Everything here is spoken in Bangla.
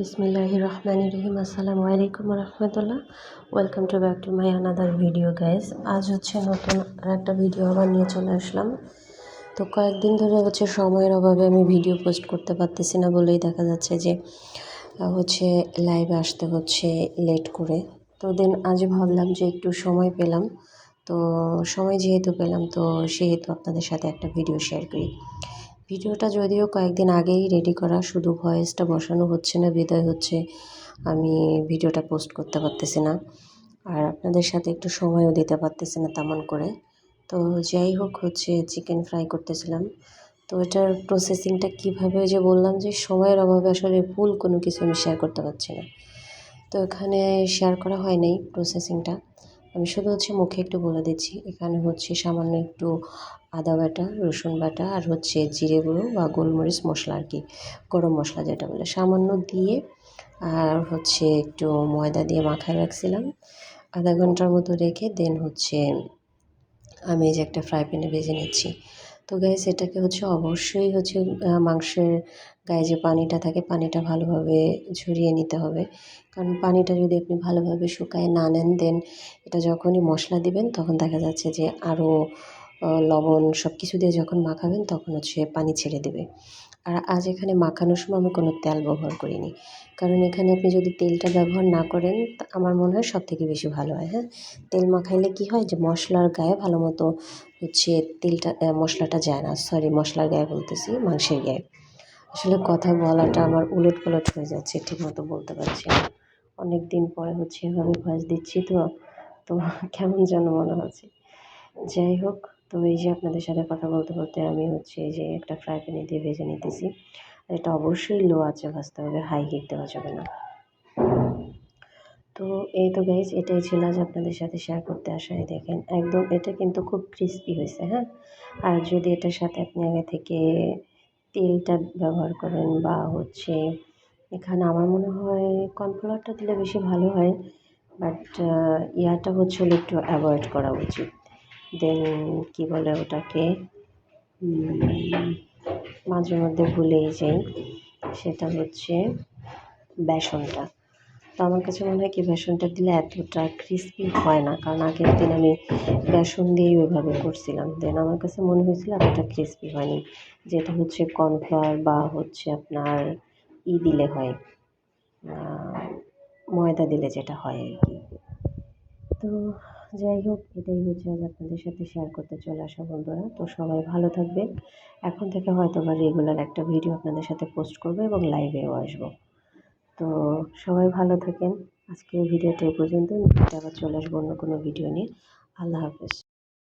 বিসমিল্লাহ রহমান রহিম। আসসালামু আলাইকুম রহমতুল্লাহ। Welcome to back to my another video guys আজ হচ্ছে নতুন একটা ভিডিও আবার নিয়ে চলে আসলাম। তো কয়েকদিন ধরে হচ্ছে সময়ের অভাবে আমি ভিডিও পোস্ট করতে পারতেছি না বলেই দেখা যাচ্ছে যে হচ্ছে লাইভে আসতে হচ্ছে লেট করে। তো দেন আজ ভাবলাম যে একটু সময় পেলাম। তো সময় যেহেতু পেলাম, তো সেহেতু আপনাদের সাথে একটা ভিডিও শেয়ার করি। ভিডিওটা যদিও কয়েকদিন আগেই রেডি করা, শুধু ভয়েসটা বসানো হচ্ছে না, বিদায় হচ্ছে। আমি ভিডিওটা পোস্ট করতে পারতেছি না। আর আপনাদের সাথে একটু সময়ও দিতে পারতেছি না তেমন করে। তো যাই হোক, হচ্ছে চিকেন ফ্রাই করতেছিলাম। তো এটার প্রসেসিংটা কীভাবে যে বললাম যে, সময়ের অভাবে আসলে ফুল কোনো কিছু আমি শেয়ার করতে পারছি না। তো এখানে শেয়ার করা হয় নাই প্রসেসিংটা আমি শুধু হচ্ছে মুখে একটু বলে দিচ্ছি, এখানে হচ্ছে সামান্য একটু আদা বাটা, রসুন বাটা আর হচ্ছে জিরে গুঁড়ো বা গোলমরিচ মশলা আর কি, গরম মশলা যেটা বলে। সামান্য দিয়ে আর হচ্ছে একটু ময়দা দিয়ে মাখায় রাখছিলাম। আধা ঘণ্টার মতো রেখে দেন হচ্ছে আমি এই যে একটা ফ্রাই প্যানে ভেজে নিচ্ছি। তো গায়ে সেটাকে হচ্ছে অবশ্যই হচ্ছে মাংসের গায়ে যে পানিটা থাকে, পানিটা ভালোভাবে ঝরিয়ে নিতে হবে। কারণ পানিটা যদি আপনি ভালোভাবে শুকায় না নেন দেন এটা যখনই মশলা দিবেন, তখন দেখা যাচ্ছে যে আরও লবণ সব কিছু দিয়ে যখন মাখাবেন, তখন হচ্ছে পানি ছেড়ে দেবে। আর আজ এখানে মাখানোর সময় আমি কোনো তেল ব্যবহার করিনি। কারণ এখানে আপনি যদি তেলটা ব্যবহার না করেন আমার মনে হয় সব থেকে বেশি ভালো হয় হ্যাঁ? তেল মাখাইলে কি হয় যে, মশলার গায়ে ভালো মতো হচ্ছে তেলটা মশলাটা যায় না। সরি মশলার গায়ে বলতেছি, মাংসের গায়ে। আসলে কথা বলাটা আমার উলট পালট হয়ে যাচ্ছে, ঠিকমতো বলতে পারছি না। অনেক দিন পরে হচ্ছে এভাবে ভয়েস দিচ্ছি তো তো কেমন যেন মনে হচ্ছে। যাই হোক তো এই যে আপনাদের সাথে কথা বলতে বলতে আমি হচ্ছে এই যে একটা ফ্রাই প্যানে দিয়ে ভেজে নিতেছি। আর এটা অবশ্যই লো আছে ভাজতে হবে হাই হিট দেওয়া যাবে না। তো এই তো গাইজ এটাই ছিল আজ আপনাদের সাথে শেয়ার করতে আসায় দেখেন, একদম এটা কিন্তু খুব ক্রিস্পি হয়েছে হ্যাঁ? আর যদি এটার সাথে আপনি আগে থেকে তেলটা ব্যবহার করেন বা হচ্ছে এখানে আমার মনে হয় কর্নফ্লাওয়ারটা দিলে বেশি ভালো হয়, বাট ইয়াটা হচ্ছে একটু অ্যাভয়েড করা উচিত। কী বলে ওটাকে? মাঝে মধ্যে ভুলেই যাই। সেটা হচ্ছে বেসনটা। তো আমার কাছে মনে হয় কি, বেসনটা দিলে এতটা ক্রিস্পি হয় না। কারণ আগের দিন আমি বেসন দিয়েই ওইভাবে করছিলাম। দেন আমার কাছে মনে হয়েছিল এতটা ক্রিস্পি হয়নি। যেটা হচ্ছে কর্নফ্লাওয়ার বা হচ্ছে আপনার ই দিলে হয়। ময়দা দিলে যেটা হয় আর কি। তো যাই হোক, এটাই হচ্ছে আজ আপনাদের সাথে শেয়ার করতে চলে আসা বন্ধুরা। তো সবাই ভালো থাকবেন। এখন থেকে হয়তো বা রেগুলার একটা ভিডিও আপনাদের সাথে পোস্ট করব এবং লাইভেও আসব। তো সবাই ভালো থাকেন। আজকের ভিডিওটা এই পর্যন্ত আবার চলে আসব অন্য কোনো ভিডিও নিয়ে। আল্লাহ হাফেজ।